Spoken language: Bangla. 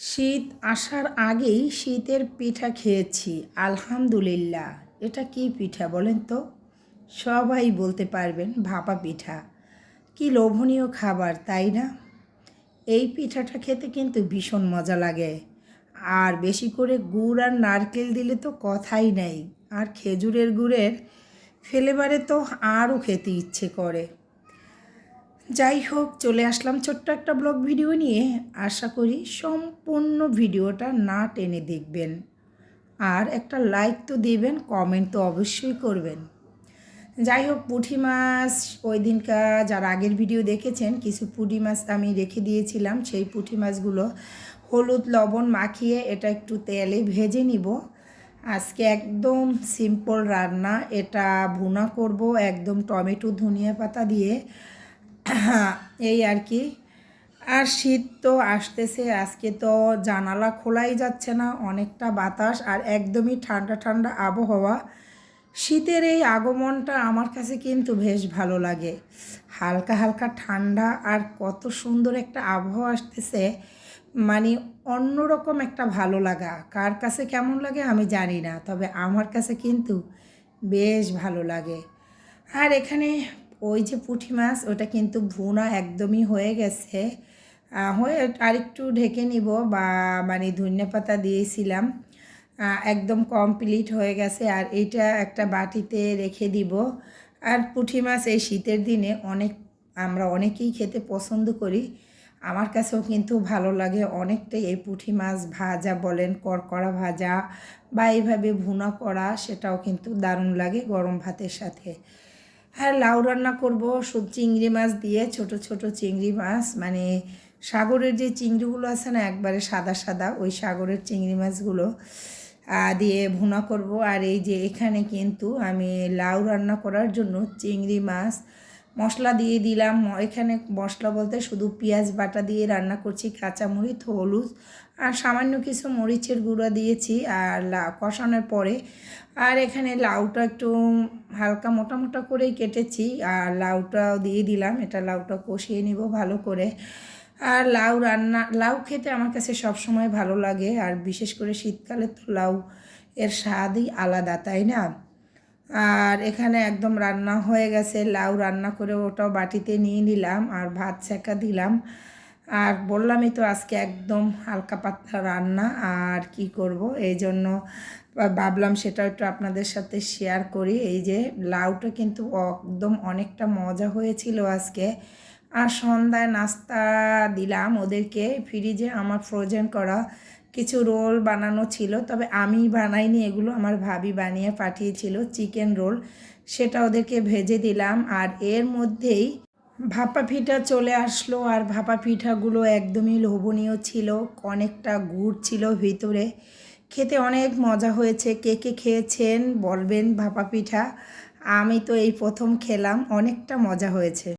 শীত আসার আগেই শীতের পিঠা খেয়েছি, আলহামদুলিল্লাহ। এটা কি পিঠা বলেন তো? সবাই বলতে পারবেন ভাপা পিঠা। কি লোভনীয় খাবার, তাই না? এই পিঠাটা খেতে কিন্তু ভীষণ মজা লাগে। আর বেশি করে গুড় আর নারকেল দিলে তো কথাই নেই। আর খেজুরের গুড়ের ফেলেবারে তো আরও খেতে ইচ্ছে করে। যাই হোক, চলে আসলাম ছোট্ট একটা ব্লগ ভিডিও নিয়ে। আশা করি সম্পূর্ণ ভিডিওটা না টেনে দেখবেন। আর একটা লাইক তো দেবেন কমেন্ট তো অবশ্যই করবেন। যাই হোক, পুঁটি মাছ ওই দিনকার যার আগের ভিডিও দেখেছেন, কিছু পুঁটি মাছ আমি রেখে দিয়েছিলাম। সেই পুঁটি মাছগুলো হলুদ লবণ মাখিয়ে এটা একটু তেলে ভেজে নিব। আজকে একদম সিম্পল রান্না, এটা ভুনা করব একদম টমেটো ধনিয়া পাতা দিয়ে। এই আর কি। আর শীত তো আসতেছে, আজকে তো জানালা খোলাই যাচ্ছে না, অনেকটা বাতাস আর একদমই ঠান্ডা ঠান্ডা আবহাওয়া। শীতের এই আগমনটা আমার কাছে কিন্তু বেশ ভালো লাগে। হালকা হালকা ঠান্ডা আর কত সুন্দর একটা আবহাওয়া আসতেছে মানে অন্যরকম একটা ভালো লাগা। কার কাছে কেমন লাগে আমি জানি না, তবে আমার কাছে কিন্তু বেশ ভালো লাগে। আর এখানে ওই যে পুঁটি মাছ, ওটা কিন্তু ভুনা একদমই হয়ে গেছে। হয়ে আরেকটু ঢেকে নিব বা মানে ধনিয়া পাতা দিয়েছিলাম। একদম কমপ্লিট হয়ে গেছে আর এইটা একটা বাটিতে রেখে দিব। আর পুঁটি মাছ এই শীতের দিনে অনেক, আমরা অনেকেই খেতে পছন্দ করি। আমার কাছেও কিন্তু ভালো লাগে অনেকটাই এই পুঁটি মাছ ভাজা বলেন, করকড়া ভাজা বা এইভাবে ভুনা করা, সেটাও কিন্তু দারুণ লাগে গরম ভাতের সাথে। হ্যাঁ লাউ রান্না করব। সব চিংড়ি মাছ দিয়ে ছোট ছোট চিংড়ি মাছ। মানে সাগরের যে চিংড়িগুলো আছে না, একবারে সাদা সাদা, ওই সাগরের চিংড়ি মাছগুলো দিয়ে ভুনা করব। আর এই যে এখানে কিন্তু আমি লাউ রান্না করার জন্য চিংড়ি মাছ মশলা দিয়ে দিলাম। এখানে মশলা বলতে শুধু পেঁয়াজ বাটা দিয়ে রান্না করছি, কাঁচামরিচ, হলুদ আর সামান্য কিছু মরিচের গুঁড়া দিয়েছি আর কষানোর পরে। আর এখানে লাউটা একটু হালকা মোটা মোটা করেই কেটেছি আর লাউটাও দিয়ে দিলাম। এটা লাউটা কষিয়ে নিব ভালো করে। আর লাউ রান্না, লাউ খেতে আমার কাছে সবসময় ভালো লাগে। আর বিশেষ করে শীতকালে তো লাউ এর স্বাদই আলাদা, তাই না? আর এখানে একদম রান্না হয়ে গেছে, লাউ রান্না করে ওটাও বাটিতে নিয়ে নিলাম আর ভাত ছেঁকা দিলাম। আর বললামই তো আজকে একদম হালকা পাতলা রান্না, আর কি করব? এই জন্য ভাবলাম সেটা একটু আপনাদের সাথে শেয়ার করি। এই যে লাউটা কিন্তু একদম অনেকটা মজা হয়েছিল আজকে। আর সন্ধ্যায় নাস্তা দিলাম ওদেরকে, ফ্রিজে আমার ফ্রোজেন করা কিছু রোল বানানো ছিল, তবে আমি বানাইনি এগুলো। আমার ভাবি বানিয়ে পাঠিয়েছিল চিকেন রোল, সেটা ওদেরকে ভেজে দিলাম আর এর মধ্যেই ভাপা পিঠা চলে আসলো আর ভাপা পিঠাগুলো একদমই লোভনীয় ছিল, অনেকটা গুড় ছিল ভিতরে। খেতে অনেক মজা হয়েছে, কে কে খেয়েছেন বলবেন ভাপা পিঠা। আমি তো এই প্রথম খেলাম, অনেকটা মজা হয়েছে।